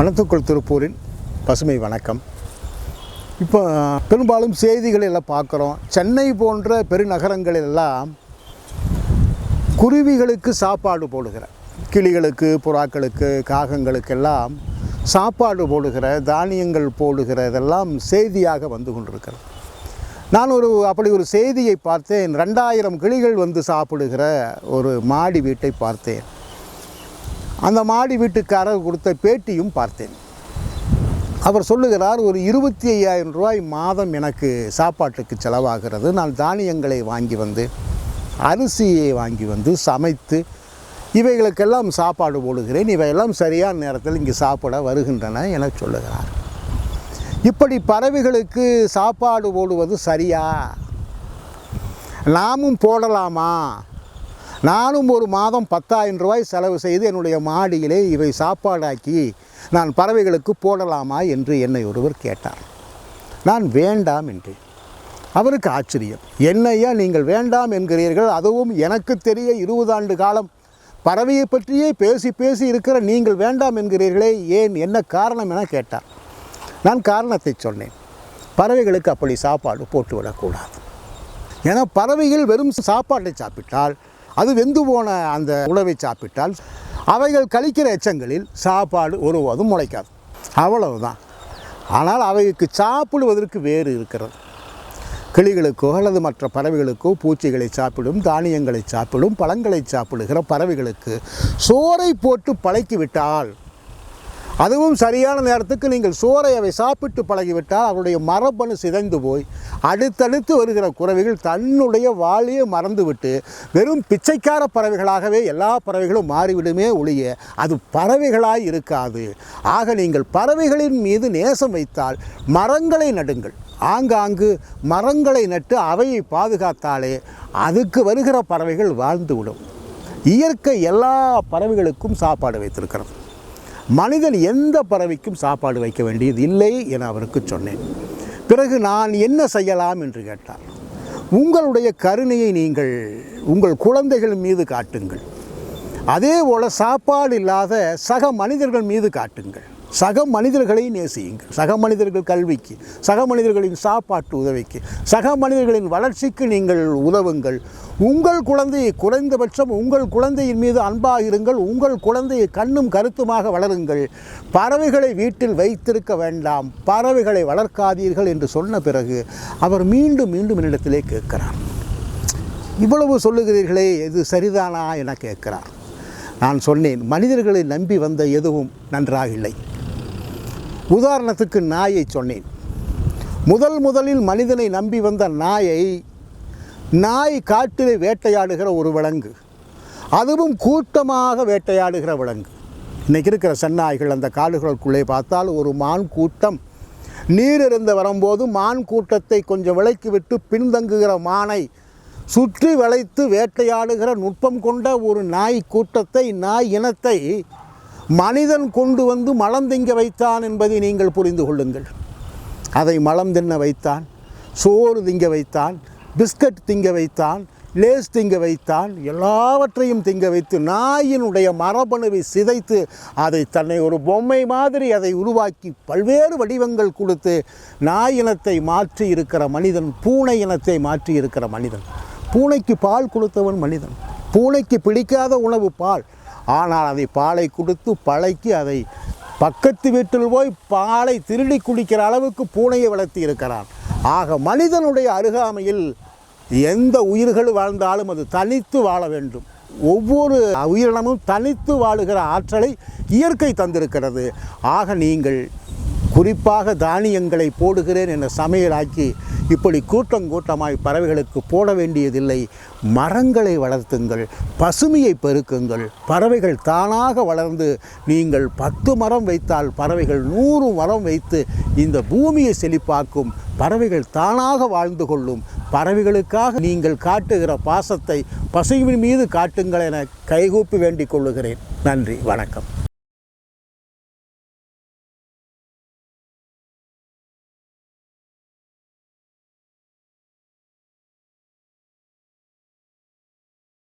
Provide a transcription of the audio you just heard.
பணத்துக்குள் திருப்பூரின் பசுமை வணக்கம். இப்போ பெரும்பாலும் செய்திகளெல்லாம் பார்க்குறோம். சென்னை போன்ற பெருநகரங்களிலெல்லாம் குருவிகளுக்கு சாப்பாடு போடுகிற கிளிகளுக்கு புறாக்களுக்கு காகங்களுக்கெல்லாம் சாப்பாடு போடுகிற தானியங்கள் போடுகிற இதெல்லாம் செய்தியாக வந்து கொண்டிருக்கிறது. நான் ஒரு அப்படி ஒரு செய்தியை பார்த்தேன். ரெண்டாயிரம் கிளிகள் வந்து சாப்பிடுகிற ஒரு மாடி வீட்டை பார்த்தேன். அந்த மாடி வீட்டுக்காரர் கொடுத்த பேட்டியும் பார்த்தேன். அவர் சொல்லுகிறார் ஒரு இருபத்தி ஐயாயிரம் ரூபாய் மாதம் எனக்கு சாப்பாட்டுக்கு செலவாகிறது. நான் தானியங்களை வாங்கி வந்து அரிசியை வாங்கி வந்து சமைத்து இவைகளுக்கெல்லாம் சாப்பாடு போடுகிறேன். இவையெல்லாம் சரியான நேரத்தில் இங்கே சாப்பிட வருகின்றன என சொல்லுகிறார். இப்படி பறவைகளுக்கு சாப்பாடு போடுவது சரியா? நாமும் போடலாமா? நானும் ஒரு மாதம் பத்தாயிரம் ரூபாய் செலவு செய்து என்னுடைய மாடியிலே இவை சாப்பாடாக்கி நான் பறவைகளுக்கு போடலாமா என்று என்னை ஒருவர் கேட்டார். நான் வேண்டாம் என்றேன் அவருக்கு ஆச்சரியம். என்னையா நீங்கள் வேண்டாம் என்கிறீர்கள்? அதுவும் எனக்கு தெரிய இருபது ஆண்டு காலம். பறவையை பற்றியே பேசி பேசி இருக்கிற நீங்கள் வேண்டாம் என்கிறீர்களே ஏன் என்ன காரணம் என கேட்டார். நான் காரணத்தை சொன்னேன். பறவைகளுக்கு அப்படி சாப்பாடு போட்டு விடக்கூடாது. ஏன்னா பறவைகள் வெறும் சாப்பாட்டை சாப்பிட்டால் அது வெந்து போன அந்த உணவை சாப்பிட்டால் அவைகள் கழிக்கிற எச்சங்களில் சாப்பாடு ஒருபோதும் முளைக்காது. அவ்வளவுதான். ஆனால் அவைக்கு சாப்பிடுவதற்கு வேறு இருக்கிறது. கிளிகளுக்கோ அல்லது மற்ற பறவைகளுக்கோ பூச்சிகளை சாப்பிடும் தானியங்களை சாப்பிடும் பழங்களை சாப்பிடுகிற பறவைகளுக்கு சோறை போட்டு பழக்கிவிட்டால் அதுவும் சரியான நேரத்துக்கு நீங்கள் சோறை அவை சாப்பிட்டு பழகிவிட்டால் அவருடைய மரபணு சிதைந்து போய் அடுத்தடுத்து வருகிற குறவைகள் தன்னுடைய வாழியை மறந்துவிட்டு வெறும் பிச்சைக்கார பறவைகளாகவே எல்லா பறவைகளும் மாறிவிடுமே ஒழிய அது பறவைகளாய் இருக்காது. ஆக நீங்கள் பறவைகளின் மீது நேசம் வைத்தால் மரங்களை நடுங்கள். ஆங்காங்கு மரங்களை நட்டு அவையை பாதுகாத்தாலே அதுக்கு வருகிற பறவைகள் வாழ்ந்துவிடும். இயற்கை எல்லா பறவைகளுக்கும் சாப்பாடு வைத்திருக்கிறது. மனிதன் எந்த பறவைக்கும் சாப்பாடு வைக்க வேண்டியது இல்லை என அவருக்கு சொன்னேன். பிறகு நான் என்ன செய்யலாம் என்று கேட்டார். உங்களுடைய கருணையை நீங்கள் உங்கள் குழந்தைகள் மீது காட்டுங்கள். அதே போல் சாப்பாடு இல்லாத சக மனிதர்கள் மீது காட்டுங்கள். சக மனிதர்களை நேசியுங்கள். சக மனிதர்கள் கல்விக்கு சக மனிதர்களின் சாப்பாட்டு உதவிக்கு சக மனிதர்களின் வளர்ச்சிக்கு நீங்கள் உதவுங்கள். உங்கள் குழந்தையை குறைந்தபட்சம் உங்கள் குழந்தையின் மீது அன்பாக இருங்கள். உங்கள் குழந்தையை கண்ணும் கருத்துமாக வளருங்கள். பறவைகளை வீட்டில் வைத்திருக்க வேண்டாம். பறவைகளை வளர்க்காதீர்கள் என்று சொன்ன பிறகு அவர் மீண்டும் மீண்டும் என்னிடத்திலே கேட்கிறார். இவ்வளவு சொல்லுகிறீர்களே இது சரிதானா என கேட்கிறார். நான் சொன்னேன் மனிதர்களை நம்பி வந்த எதுவும் நன்றாக இல்லை. உதாரணத்துக்கு நாயை சொன்னேன். முதல் முதலில் மனிதனை நம்பி வந்த நாயை நாய் காட்டிலே வேட்டையாடுகிற ஒரு விலங்கு. அதுவும் கூட்டமாக வேட்டையாடுகிற விலங்கு. இன்றைக்கி இருக்கிற சென்னாய்கள் அந்த காடுகளுக்குள்ளே பார்த்தால் ஒரு மான் கூட்டம். நீர் இருந்து வரும்போது மான் கூட்டத்தை கொஞ்சம் விலக்கி விட்டு பின்தங்குகிற மானை சுற்றி வளைத்து வேட்டையாடுகிற நுட்பம் கொண்ட ஒரு நாய் கூட்டத்தை நாய் இனத்தை மனிதன் கொண்டு வந்து மலம் திங்க வைத்தான் என்பதை நீங்கள் புரிந்து கொள்ளுங்கள். அதை மலம் தின்ன வைத்தான் சோறு திங்க வைத்தான் பிஸ்கட் திங்க வைத்தான் லேஸ் திங்க வைத்தான் எல்லாவற்றையும் திங்க வைத்து நாயினுடைய மரபணுவை சிதைத்து அதை தன்னை ஒரு பொம்மை மாதிரி அதை உருவாக்கி பல்வேறு வடிவங்கள் கொடுத்து நாய் இனத்தை மாற்றி இருக்கிற மனிதன் பூனை இனத்தை மாற்றி இருக்கிற மனிதன். பூனைக்கு பால் கொடுத்தவன் மனிதன். பூனைக்கு பிடிக்காத உணவு பால். ஆனால் அதை பாலை கொடுத்து பழக்கி அதை பக்கத்து வீட்டில் போய் பாலை திருடி குடிக்கிற அளவுக்கு பூனையை வளர்த்தி இருக்கிறான். ஆக மனிதனுடைய அருகாமையில் எந்த உயிர்கள் வாழ்ந்தாலும் அது தனித்து வாழ வேண்டும். ஒவ்வொரு உயிரினமும் தனித்து வாழுகிற ஆற்றலை இயற்கை தந்திருக்கிறது. ஆக நீங்கள் குறிப்பாக தானியங்களை போடுகிறேன் என சமையலாக்கி இப்படி கூட்டம் கூட்டமாய் பறவைகளுக்கு போட வேண்டியதில்லை. மரங்களை வளர்த்துங்கள் பசுமையை பெருக்குங்கள். பறவைகள் தானாக வளர்ந்து நீங்கள் பத்து மரம் வைத்தால் பறவைகள் நூறு மரம் வைத்து இந்த பூமியை செழிப்பாக்கும். பறவைகள் தானாக வாழ்ந்து கொள்ளும். பறவைகளுக்காக நீங்கள் காட்டுகிற பாசத்தை பசுவின் மீது காட்டுங்கள் என கைகூப்பி வேண்டிக் கொள்ளுகிறேன். நன்றி வணக்கம்.